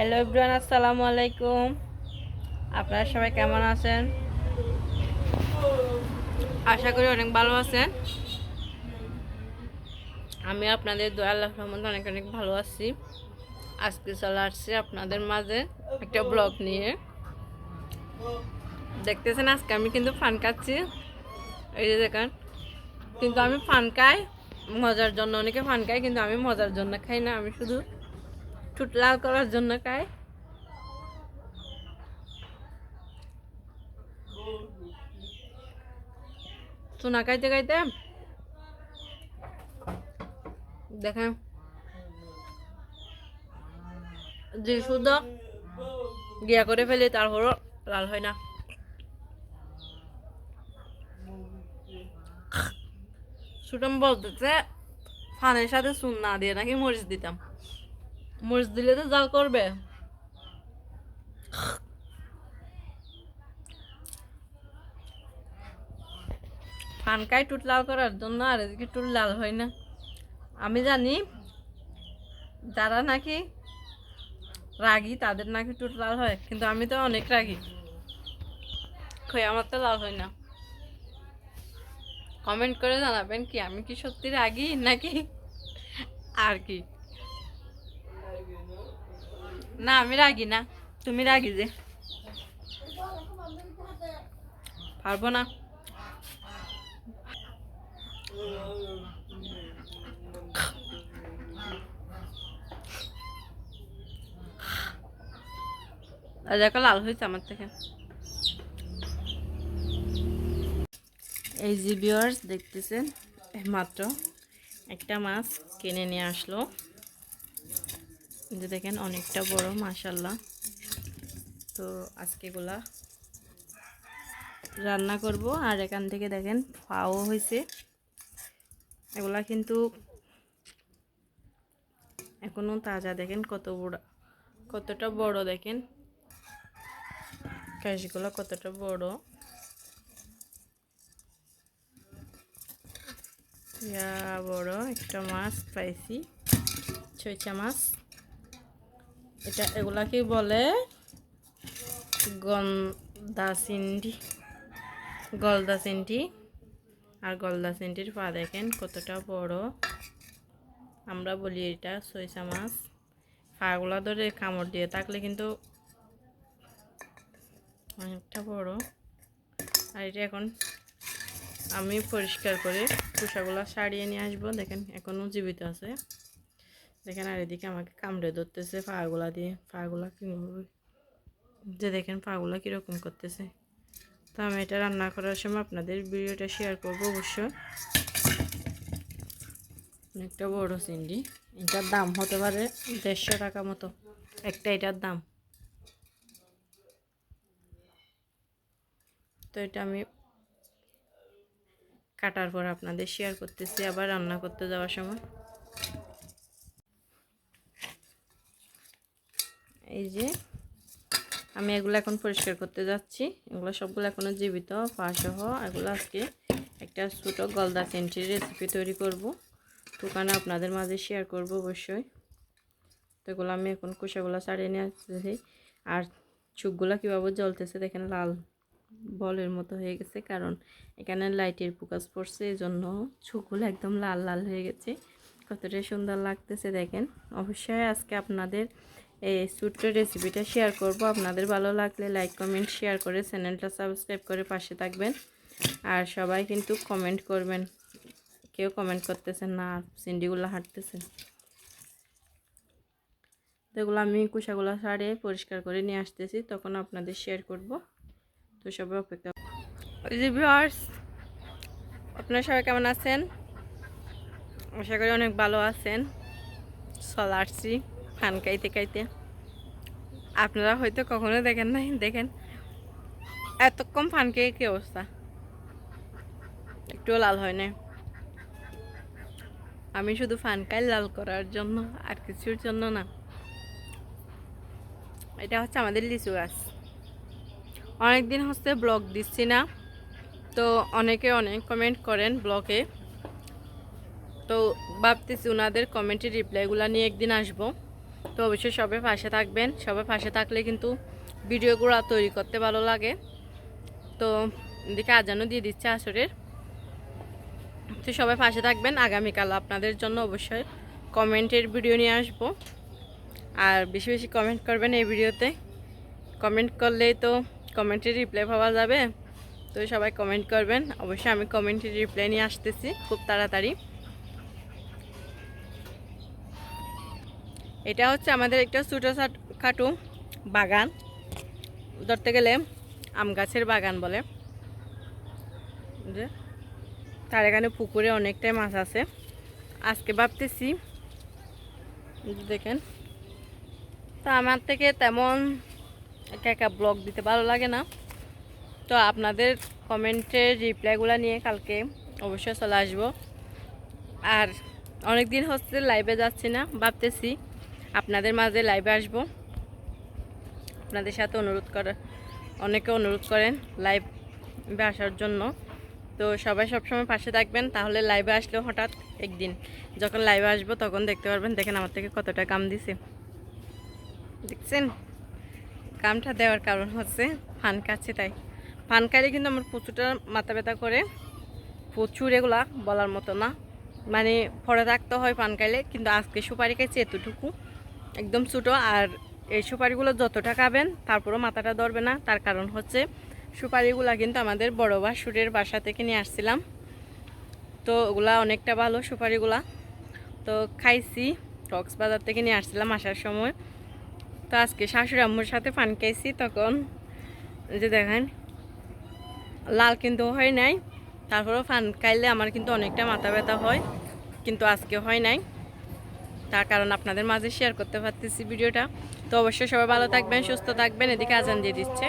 Hello Ibran আসসালামু আলাইকুম আপনারা সবাই কেমন আছেন? আশা করি অনেক ভালো আছেন। আমি আপনাদের দয়া, আল্লাহ রহমতে অনেক অনেক ভালো আছি। আজকে চলে আসছি আপনাদের মাঝে একটা ব্লগ নিয়ে। দেখতেছেন, আজকে আমি কিন্তু ফান খাচ্ছি। এই যে দেখেন, কিন্তু আমি ফান খাই, মজার জন্য। অনেকে ফান খাই কিন্তু আমি মজার জন্য খাই না, আমি শুধু ঠুট লাল করার জন্য খাই সোনা খাইতে খাইতে দেখেন যে শুধু গিয়া করে ফেলে, তারপরও লাল হয় না। সুটম বলতেছে, ফানের সাথে চুন না দিয়ে নাকি মরিচ দিতাম। মরিচ দিলে তো জাল করবে ফানকাই টুট লাল করার জন্য আর এদিকে টুট লাল হয় না আমি জানি যারা নাকি রাগি তাদের নাকি টুট লাল হয় কিন্তু আমি তো অনেক রাগি খই আমার তো লাল হয় না কমেন্ট করে জানাবেন কি আমি কি সত্যি রাগি নাকি আর কি না, আমি রাগি না। তুমি রাগি যে। পারব না। দেখো লাল হয়েছে আমার থেকে। এই যে ভিউয়ার্স দেখতেছেন মাত্র একটা মাছ কিনে নিয়ে আসলো। যে দেখেন অনেকটা বড় মাশাল্লাহ তো আজকে এগুলা রান্না করব। আর এখান থেকে দেখেন ফাও হয়েছে। এগুলা কিন্তু এখনও তাজা। দেখেন কত বড়, কতটা বড় দেখেন। কাশগুলো কতটা বড়। বড়, একটা মাছ পাইছি ছয়চা মাছ। এটা এগুলাকে বলে গলদা সিন্ডি। গলদা সিন্ডি। আর গলদা সিন্ডির পা দেখেন কতটা বড়। আমরা বলি এটা সইচা মাছ। পাগুলা ধরে কামড় দিয়ে থাকলে কিন্তু অনেকটা বড়। আর এটা এখন আমি পরিষ্কার করে খোসাগুলো সারিয়ে নিয়ে আসব। দেখেন এখনও জীবিত আছে। দেখেন আর এদিকে আমাকে কামড়ে ধরতেছে পাগুলা দিয়ে। পাগুলা কীভাবে? যে দেখেন পাগুলা কীরকম করতেছে। তো আমি এটা রান্না করার সময় আপনাদের ভিডিওটা শেয়ার করব অবশ্যই। অনেকটা বড় চিংড়ি এটার দাম হতে পারে দেড়শো টাকা মতো। একটা এটার দাম। তো এটা আমি কাটার পর আপনাদের শেয়ার করতেছি, আবার রান্না করতে যাওয়ার সময়। এই যে আমি এগুলো এখন পরিষ্কার করতে যাচ্ছি। এগুলো সবগুলো এখনও জীবিত পাসহ এগুলো আজকে একটা ছোটো গলদা সেন্টির রেসিপি তৈরি করব। দোকানে আপনাদের মাঝে শেয়ার করব অবশ্যই। তো এগুলো আমি এখন কুসাগুলো ছাড়িয়ে নিয়ে আসতেছি। আর চুকগুলো কীভাবে জ্বলতেছে দেখেন, লাল বলের মতো হয়ে গেছে, কারণ এখানে লাইটের ফোকাস পড়ছে এই জন্য চোখগুলো একদম লাল লাল হয়ে গেছে। কতটা সুন্দর লাগতেছে দেখেন। অবশ্যই আজকে আপনাদের এই ছোট্ট রেসিপিটা শেয়ার করব। আপনাদের ভালো লাগলে লাইক কমেন্ট শেয়ার করে চ্যানেলটা সাবস্ক্রাইব করে পাশে থাকবেন। আর সবাই কিন্তু কমেন্ট করবেন। কেউ কমেন্ট করতেছেন না, সিন্ডিগুলো হাঁটতেছেন। এগুলো আমি কুসাগুলো সারে পরিষ্কার করে নিয়ে আসতেছি, তখন আপনাদের শেয়ার করব। তো সবাই অপেক্ষা ভিউয়ার্স আপনারা সবাই কেমন আছেন? আশা করি অনেক ভালো আছেন। চল আসছি ফান খাইতে খাইতে আপনারা হয়তো কখনো দেখেন নাই, দেখেন। এত কম ফান খেয়ে কী অবস্থা? একটুও লাল হয় না আমি শুধু ফান খাই লাল করার জন্য আর কিছুর জন্য না। এটা হচ্ছে আমাদের লিচু গাছ। অনেক দিন হচ্ছে ব্লগ দিচ্ছি না, তো অনেকে অনেক কমেন্ট করেন ব্লগে। তো ভাবতেছি ওনাদের কমেন্টের রিপ্লাইগুলো নিয়ে একদিন আসব। তো অবশ্যই সবাই পাশে থাকবেন। সবাই পাশে থাকলে কিন্তু ভিডিওগুলো তৈরি করতে ভালো লাগে। তো এদিকে আজানও দিয়ে দিচ্ছে আসরের। তো সবাই পাশে থাকবেন। আগামীকাল আপনাদের জন্য অবশ্যই কমেন্টের ভিডিও নিয়ে আসব। আর বেশি বেশি কমেন্ট করবেন এই ভিডিওতে। কমেন্ট করলেই তো কমেন্টের রিপ্লাই পাওয়া যাবে। তো সবাই কমেন্ট করবেন। অবশ্যই আমি কমেন্টের রিপ্লাই নিয়ে আসতেছি খুব তাড়াতাড়ি। এটা হচ্ছে আমাদের একটা ছোটো খাটো বাগান। ধরতে গেলে আম গাছের বাগান বলে। যে, তার এখানে পুকুরে অনেকটাই মাছ আছে। আজকে ভাবতেছি দেখেন, তো আমার থেকে তেমন একা একা ব্লগ দিতে ভালো লাগে না। তো আপনাদের কমেন্টের রিপ্লাইগুলো নিয়ে কালকে অবশ্যই চলে আসব। আর অনেক দিন হচ্ছে লাইভে যাচ্ছি না, ভাবতেছি আপনাদের মাঝে লাইভে আসব। আপনাদের সাথে অনুরোধ করে অনেকে অনুরোধ করেন লাইভে আসার জন্য। তো সবাই সবসময় পাশে থাকবেন, তাহলে লাইভে আসলেও হঠাৎ একদিন। যখন লাইভে আসব, তখন দেখতে পারবেন, দেখেন আমার থেকে কতটা কাম দিছে। দেখছেন? কামটা দেওয়ার কারণ হচ্ছে ফান কাছে তাই। ফান খাইলে কিন্তু আমার প্রচুরটা মাথা ব্যথা করে। প্রচুর এগুলা বলার মতো না। মানে পরে থাকতে হয় পান খাইলে, কিন্তু আজকে সুপারি খাইছে এতটুকু। একদম ছোটো আর এই সুপারিগুলো যতটা খাবেন, তারপরও মাথাটা ধরবে না। তার কারণ হচ্ছে সুপারিগুলো কিন্তু আমাদের বড় বা সুরের বাসা থেকে নিয়ে আসছিলাম। তো ওগুলা অনেকটা ভালো সুপারিগুলা। তো খাইছি, কক্সবাজার থেকে নিয়ে আসছিলাম আসার সময়। তো আজকে শাশুড়ি আম্মুর সাথে পান খাইছি, তখন যে দেখেন, লাল কিন্তু হয় নাই। তারপরেও ফান খাইলে আমার কিন্তু অনেকটা মাথা ব্যথা হয়, কিন্তু আজকে হয় নাই। তার কারণ আপনাদের মাঝে শেয়ার করতে পারতেছি ভিডিওটা। তো অবশ্যই সবাই ভালো থাকবেন, সুস্থ থাকবেন, এদিকে আজান দিয়ে দিচ্ছে।